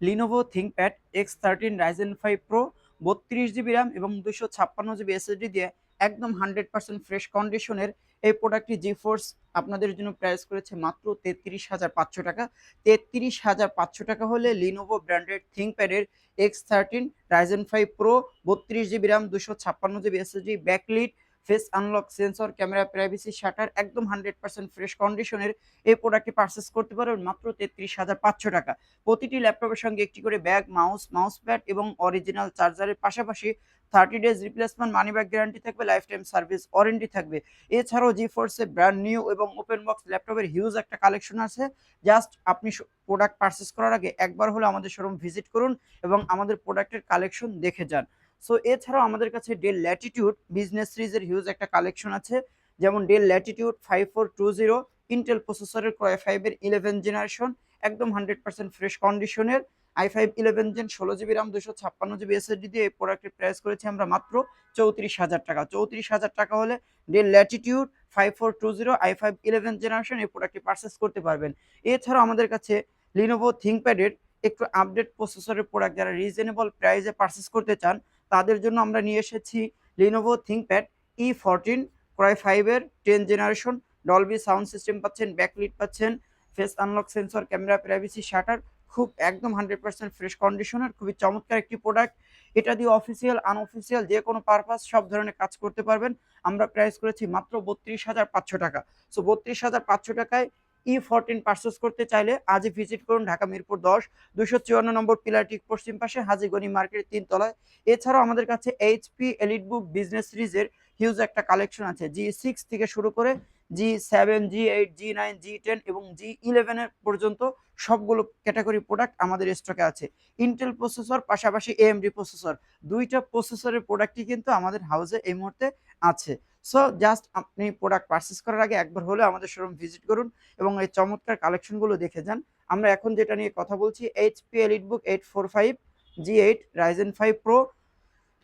Lenovo ThinkPad X thirteen Ryzen five Pro বত্রিশ GB RAM এবং দুশো ছাপ্পান্ন জিবি এসএসডি দিয়ে একদম হান্ড্রেড পার্সেন্ট ফ্রেশ কন্ডিশনের এই প্রোডাক্টটি জি ফোর্স আপনাদের জন্য প্রাইস করেছে মাত্র তেত্রিশ হাজার পাঁচশো টাকা। তেত্রিশ হাজার পাঁচশো টাকা হলে Lenovo branded থিঙ্কপ্যাডের X thirteen Ryzen five Pro বত্রিশ জিবি র্যাম দুশো ছাপ্পান্ন GB SSD backlit face unlock, sensor, camera, privacy, shutter একদম হান্ড্রেড পার্সেন্ট ফ্রেশ কন্ডিশনের এই প্রোডাক্টটি পারচেস করতে পারবেন মাত্র তেত্রিশ হাজার পাঁচশো টাকা। প্রতিটি ল্যাপটপের সঙ্গে একটি করে ব্যাগ, মাউস মাউস প্যাড এবং অরিজিনাল চার্জারের পাশাপাশি thirty days replacement money back guarantee থাকবে লাইফ টাইম সার্ভিস ওয়ারেন্টি থাকবে। এছাড়াও জি ফোর্সে ব্র্যান্ড নিউ এবং ওপেন বক্স ল্যাপটপের হিউজ একটা কালেকশন আছে। জাস্ট আপনি প্রোডাক্ট পারচেস করার আগে একবার হলে আমাদের শোরুম ভিজিট করুন এবং আমাদের প্রোডাক্টের কালেকশন দেখে যান। সো এছাড়াও আমাদের কাছে ডেল ল্যাটিটিউড বিজনেস সিরিজের হিউজ একটা কালেকশন আছে। যেমন Dell Latitude five four two zero Intel প্রসেসরের ক্রয় ফাইভের ইলেভেন জেনারেশন একদম হান্ড্রেড পার্সেন্ট ফ্রেশ কন্ডিশনের আই ফাইভ ইলেভেন জেন ষোলো জিবি রাম দুশো ছাপ্পান্ন জিবি এসএসডি দিয়ে এই প্রোডাক্টের প্রাইস করেছি আমরা মাত্র চৌত্রিশ হাজার টাকা। চৌত্রিশ হাজার টাকা হলে Dell Latitude five four two zero I five eleven generation এই প্রোডাক্টটি পারচেস করতে পারবেন। এছাড়াও আমাদের কাছে লিনোভো থিঙ্কপ্যাডের একটু আপডেট প্রসেসরের প্রোডাক্ট যারা রিজনেবল প্রাইসে পারচেস করতে চান তাদের জন্য আমরা নিয়ে এসেছি লিনোভো থিঙ্কপ্যাড ই ফোরটিন ক্রয় ফাইভের ten generation Dolby sound system পাচ্ছেন ব্যাকলিট পাচ্ছেন face unlock sensor camera privacy shutter খুব একদম হান্ড্রেড পার্সেন্ট ফ্রেশ কন্ডিশনের খুবই চমৎকার একটি প্রোডাক্ট এটা দিয়ে অফিসিয়াল আনঅফিসিয়াল যে কোনো পারপাস সব ধরনের কাজ করতে পারবেন। আমরা প্রাইস করেছি মাত্র বত্রিশ হাজার পাঁচশো টাকা। সো বত্রিশ হাজার পাঁচশো টাকায় ই ফোরটিন পারচেস করতে চাইলে আজই ভিজিট করুন ঢাকা মিরপুর দশ দুশো চুয়ান্ন নম্বর পিলারটিক পশ্চিম পাশে হাজিগনি মার্কেটের তিনতলায় এছাড়াও আমাদের কাছে এইচপি এলিট বুক বিজনেস সিরিজের হিউজ একটা কালেকশন আছে জি সিক্স থেকে শুরু করে G seven G eight G nine G ten এবং জি ইলেভেনের পর্যন্ত সবগুলো ক্যাটাগরি প্রোডাক্ট আমাদের স্টকে আছে। ইন্টেল প্রসেসর পাশাপাশি এএমডি প্রসেসর দুইটা প্রসেসরের প্রোডাক্টই কিন্তু আমাদের হাউসে এই মুহূর্তে আছে। সো জাস্ট আপনি প্রোডাক্ট পারচেস করার আগে একবার হলে আমাদের শোরুম ভিজিট করুন এবং এই চমৎকার কালেকশনগুলো দেখে যান। আমরা এখন যেটা নিয়ে কথা বলছি HP EliteBook eight four five G eight Ryzen five Pro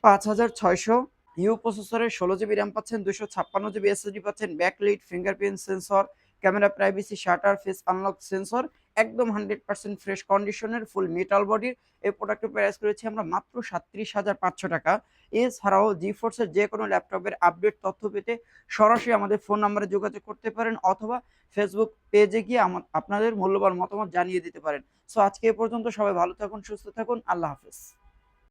পাঁচ হাজার ছয়শো ইউ প্রসেসরের ষোলো জিবি র্যাম পাচ্ছেন দুশো ছাপ্পান্ন জিবি এসএসডি পাচ্ছেন backlit fingerprint sensor camera privacy shutter face unlock sensor একদম হান্ড্রেড পার্সেন্ট ফ্রেশ কন্ডিশনের, ফুল মেটাল বডির এই প্রোডাক্টের প্রাইস করেছি আমরা মাত্র সাত্রিশ হাজার পাঁচশো টাকা। এছাড়াও জি ফোর্সের যে কোনো ল্যাপটপের আপডেট তথ্য পেতে সরাসরি আমাদের ফোন নাম্বারে যোগাযোগ করতে পারেন অথবা ফেসবুক পেজে গিয়ে আপনাদের মূল্যবান মতামত জানিয়ে দিতে পারেন। সো আজকে এ পর্যন্ত সবাই ভালো থাকুন, সুস্থ থাকুন। আল্লাহ হাফেজ।